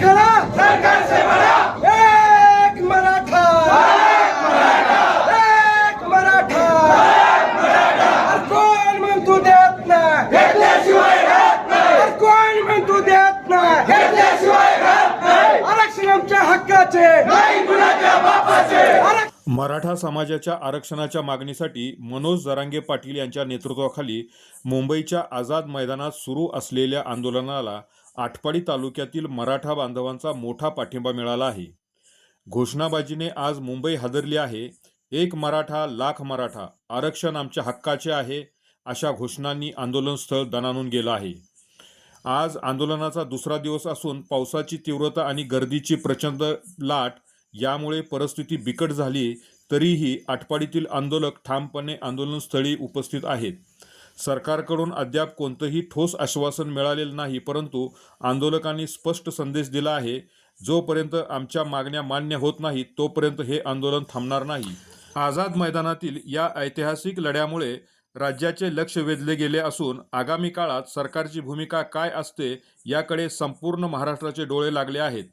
खड़ा सरकार से बड़ा एक मराठा! एक मराठा! कोण म्हणतो देत नाही! घेतल्याशिवाय कोण म्हणतो देत नाही! घेतल्याशिवाय आरक्षण आमच्या हक्काचे! नाही कुणाच्या बापाचे! मराठा समाजाच्या आरक्षणाच्या मागणीसाठी मनोज जरांगे पाटील यांच्या नेतृत्वाखाली मुंबईच्या आझाद मैदानात सुरू असलेल्या आंदोलनाला आटपाडी तालुक्यातील मराठा बांधवांचा मोठा पाठिंबा मिळाला आहे. घोषणाबाजीने आज मुंबई हादरली आहे. एक मराठा लाख मराठा आरक्षण आमच्या हक्काचे आहे अशा घोषणांनी आंदोलनस्थळ दणानून गेलं आहे. आज आंदोलनाचा दुसरा दिवस असून पावसाची तीव्रता आणि गर्दीची प्रचंड लाट यामुळे परिस्थिती बिकट झाली तरीही आटपाडीतील आंदोलक ठामपणे आंदोलनस्थळी उपस्थित आहेत. सरकारकडून अद्याप कोणतंही ठोस आश्वासन मिळालेलं नाही परंतु आंदोलकांनी स्पष्ट संदेश दिला आहे जोपर्यंत आमच्या मागण्या मान्य होत नाहीत तोपर्यंत हे आंदोलन थांबणार नाही. आझाद मैदानातील या ऐतिहासिक लढ्यामुळे राज्याचे लक्ष वेधले गेले असून आगामी काळात सरकारची भूमिका काय असते याकडे संपूर्ण महाराष्ट्राचे डोळे लागले आहेत.